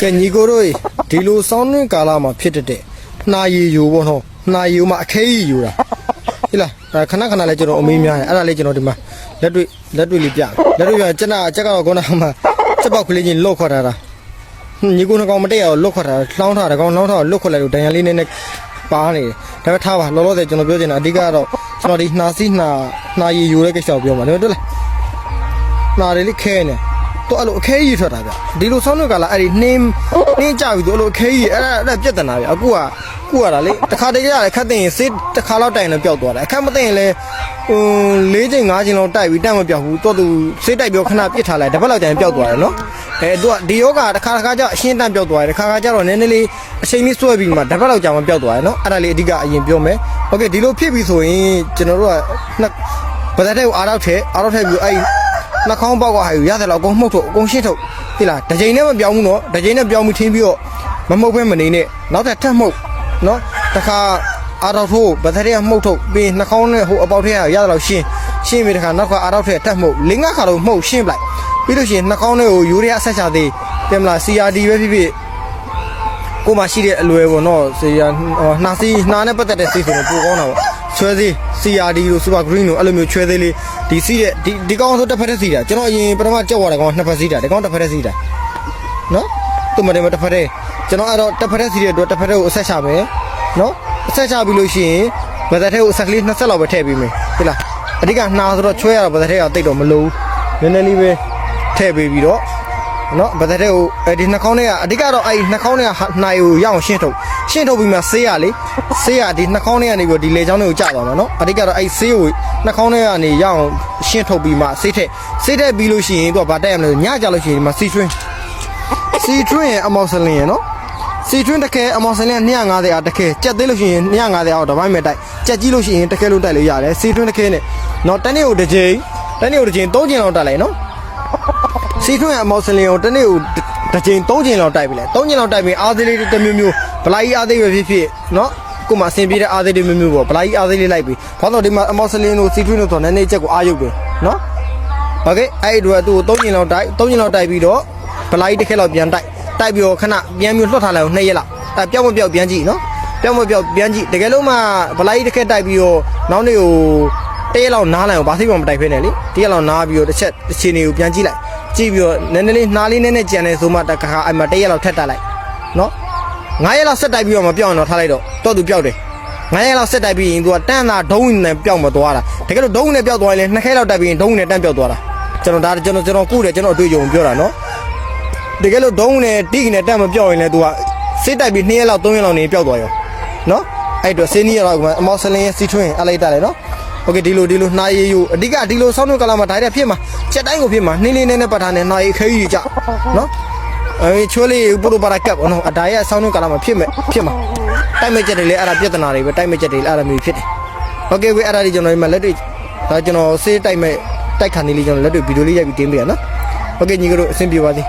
ကဲညီကိုတို့ရေဒီလိုစောင်းနှင်းကာလာမှာဖြစ်တတ်တဲ့နှာရည်ယူပေါ့နော်နှာရည်ယူမှာအခဲကြီးယူတာဟိလားဒါခဏခဏလေးကျွန်တော်အမေးများတယ်အဲ့ဒါလေးကျွန်တော်ဒီမှာလက်တွေ့လက်တွေ့လေးပြလက်တွေ့ပြကျက်နာကျက်ကတော့ခုနကမှစက်ပေါက်ကလေးချင်းလော့ခွက်ထားတာဟွန်းညီကိုနှကောင်မတက်ရအောင်လော့ခွက်ထားတာလှောင်းထားတာကောင်လှောင်းထားတော့လော့ခွက်လိုက်လို့ဒဏ်ရာလေးနည်းနည်းပါနေတယ်ဒါပေမဲ့ထားပါလောလောဆယ်ကျွန်တော်ပြောချင်တာအဓိကကတော့ကျွန်တော်ဒီနှာစီးနှာနှာရည်ယူတဲ့ကိစ္စကိုပြောမှာဒါပေမဲ့တွေ့လားနာတယ်လေခဲနေတော့ အဲ့လိုအခဲကြီးထွက်တာဗျဒီလိုဆောင်းနှုတ်ကလာအဲ့ဒီနှင်းနှင်းကြပြီတော့အဲ့လိုအခဲကြီးအဲ့ဒါအဲ့ဒါပြက်တနာဗျအခုကခုကတာလေတခါတည်းရတယ်ခက်တဲ့ရင်စစ်တစ်ခါလောက်တိုင်လည်းပျောက်သွားတယ်အခက်မသိရင်လည်းဟို၄ချိန်၅ချိန်လောက်တိုက်ပြီးတက်မပျောက်ဘူးတော့သူစစ်တိုက်ပြောခဏပြစ်ထားလိုက်တစ်ပတ်လောက်တိုင်ပျောက်သွားတယ်နော်အဲသူကဒီယောဂတစ်ခါတစ်ခါကျအရှင်းတန့်ပျောက်သွားတယ်တစ်ခါခါကျတော့နည်းနည်းလေးအချိန်လေးဆွဲပြီးမှတစ်ပတ်လောက်ကြာမှပျောက်သွားတယ်နော်အဲ့ဒါလေးအဓိကအရင်ပြောမယ်โอเคဒီလိုဖြစ်ပြီဆိုရင်ကျွန်တော်တို့ကနှစ်ဗဒတ်တဲ့ကိုအားတော့ထဲအားတော့ထဲပြီးအဲ့ နှာခေါင်းပေါက်ကဟာယူရတယ်တော့အကုန်မှုတ်ထုတ်အကုန်ရှင်းထုတ်ဟိလားတစ်ချိန်နဲ့မပြောင်းဘူးနော်တစ်ချိန်နဲ့ပြောင်းပြီးထင်းပြီးတော့မမှုတ်ဘဲမနေနဲ့နောက်ထပ်ထပ်မှုတ်နော်တခါအာတော့ထိုးဗသရဲမှုတ်ထုတ်ပြီးနှာခေါင်းနဲ့ဟိုအပေါက်ထဲကရတယ်တော့ရှင်းရှင်းပြီးတခါနောက်ကအာတော့ထဲထပ်မှုတ်လင်းကခါတော့မှုတ်ရှင်းပလိုက်ပြီးလို့ရှိရင်နှာခေါင်းထဲကိုယူရီးယားအဆက်ချသေးတယ်မလား CRD ပဲဖြစ်ဖြစ်ကိုမှရှိတဲ့အလွယ်ပေါ့နော်စီယာနှာစီနှာနဲ့ပတ်သက်တဲ့စီဆိုတော့ပိုကောင်းတာပေါ့ ချွဲသေး CRD လို့ Super Green လို့အဲ့လိုမျိုးချွဲသေးလေးဒီစီးတဲ့ဒီဒီကောင်ဆိုတစ်ဖက်တည်းစီးတာကျွန်တော်အရင်ပထမကြောက်ရတဲ့ကောင်နှစ်ဖက်စီးတာဒီကောင်တစ်ဖက်တည်းစီးတာနော်သူမတယ်မတစ်ဖက်တည်းကျွန်တော်အဲ့တော့တစ်ဖက်တည်းစီးတဲ့အတွက်တစ်ဖက်တည်းကိုအဆက်ချမယ်နော်အဆက်ချပြီးလို့ရှိရင်ဗဇက်ထဲကိုအဆက်ကလေး20လောက်ပဲထည့်ပေးမယ်ဟုတ်လားအဓိကနှာဆိုတော့ချွဲရတော့ဗဇက်ထဲကတိတ်တော့မလို့နည်းနည်းလေးပဲထည့်ပေးပြီးတော့နော်ဗတဲ့တဲ့ကိုအဲဒီနှာခေါင်းထဲကအဓိကတော့အဲဒီနှာခေါင်းထဲကနှာယူရအောင်ရှင်းထုတ် ရှင်းထုတ်ပြီးမှဆေးရလေဆေးရဒီနှာခေါင်းထဲကနေပြီးဒီလေချောင်းတွေကိုကျသွားမှာနော်အဓိကတော့အဲဒီဆေးကိုနှာခေါင်းထဲကနေရအောင်ရှင်းထုတ်ပြီးမှဆေးထက်ဆေးထက်ပြီးလို့ရှိရင်သူကဗတ်တက်ရမလို့ညကြလို့ရှိရင်ဒီမှာစီထွင်းစီထွင်းရဲ့အမောက်စလင်းရဲ့နော်စီထွင်းတစ်ခဲအမောက်စလင်း250အားတစ်ခဲကြက်သေးလို့ရှိရင်250အောက်တစ်ပိုင်းမဲ့တိုက်ကြက်ကြီးလို့ရှိရင်တစ်ခဲလုံးတိုက်လို့ရတယ်စီထွင်းတစ်ခဲနဲ့နော်တနေ့ကိုတစ်ချိန်တနေ့ကိုတစ်ချိန်၃ချိန်လောက်တိုက်လိုက်နော် စီထွန်းရဲ့အမောက်စလင်ကိုတစ်နေ့ကိုတစ်ချိန်၃ချိန်လောက်တိုက်ပြီလေ၃ချိန်လောက်တိုက်ပြီးအားသေးလေးတစ်မျိုးမျိုးဗလာကြီးအားသေးပဲဖြစ်ဖြစ်နော်ကိုမအဆင်ပြေတဲ့အားသေးလေးမျိုးမျိုးပေါ့ဗလာကြီးအားသေးလေးလိုက်ပြီးဘာလို့ဒီမှာအမောက်စလင်တို့စီထွန်းတို့ဆိုတော့နည်းနည်းချက်ကိုအားရုပ်တယ်နော်โอเคအဲ့ဒီတော့သူ့ကို၃ချိန်လောက်တိုက်၃ချိန်လောက်တိုက်ပြီးတော့ဗလာကြီးတစ်ခက်လောက်ပြန်တိုက်တိုက်ပြီးတော့ခဏပြန်ပြီးလွတ်ထားလိုက်အောင်2ရက်လောက်အဲပြောင်းမပြောက်ပြန်ကြည့်နော်ပြောင်းမပြောက်ပြန်ကြည့်တကယ်လို့မှဗလာကြီးတစ်ခက်တိုက်ပြီးတော့နောက်နေ့ကိုတ ရက်လောက်နားလိုက်အောင်ဘာသိမှမတိုက်ဖဲနဲ့လေတရက်လောက်နားပြီးတော့တစ်ချက်တစ်ချိန်တွေကိုပြန်ကြည့်လိုက်ကြည့်ပြီးတော့နည်းနည်းလေးနှားလေးနည်းနည်းကြံနေဆိုမှတခါအဲ့မှာတစ်ရက်လောက်ထက်တက်လိုက်နော်9ရက်လောက်ဆက်တိုက်ပြီးတော့မပြောင်းအောင်တော့ထားလိုက်တော့တော့သူပြောက်တယ်9ရက်လောက်ဆက်တိုက်ပြီးရင်သူကတန်းသာဒုံးနဲ့ပြောက်မသွားတာတကယ်လို့ဒုံးနဲ့ပြောက်သွားရင်လည်းနှစ်ခဲလောက်တိုက်ပြီးရင်ဒုံးနဲ့တန်းပြောက်သွားတာကျွန်တော်ဒါကျွန်တော်ကျွန်တော်ကုတယ်ကျွန်တော်အတွေ့အကြုံပြောတာနော်တကယ်လို့ဒုံးနဲ့တိနဲ့တန်းမပြောက်ရင်လည်းသူကစစ်တိုက်ပြီး2ရက်လောက်3ရက်လောက်နေပြောက်သွားရောနော်အဲ့တော့စင်းနီးရတော့အမောက်ဆလင်းရဲ့စီထွင်းအလိုက်တက်တယ်နော် โอเคဒီလိုဒီလိုနှာရည်ယူအဓိကဒီလိုဆောင်းနှုတ်ကလာမှာဒါရက်ဖြစ်မှာချက်တိုင်းကိုဖြစ်မှာနှင်းလေးနဲ့နဲ့ပတ်ထားနေနှာရည်ခဲကြီးကြနော်အဲချိုးလေးပူပူပါရကပ်နော်အဒါရက်ဆောင်းနှုတ်ကလာမှာဖြစ်မဲ့ဖြစ်မှာတိုက်မဲ့ချက်တွေလေအဲ့ဒါပြဿနာတွေပဲတိုက်မဲ့ချက်တွေအဲ့ဒါမျိုးဖြစ်တယ်โอเคဝေးအဲ့ဒါဒီကျွန်တော်ဒီမှာလက်တွေ့ဒါကျွန်တော်စေးတိုက်မဲ့တိုက်ခါနေလေးကျွန်တော်လက်တွေ့ဗီဒီယိုလေးရိုက်ပြီးတင်ပြရနော်โอเคညီကတို့အဆင်ပြေပါစေ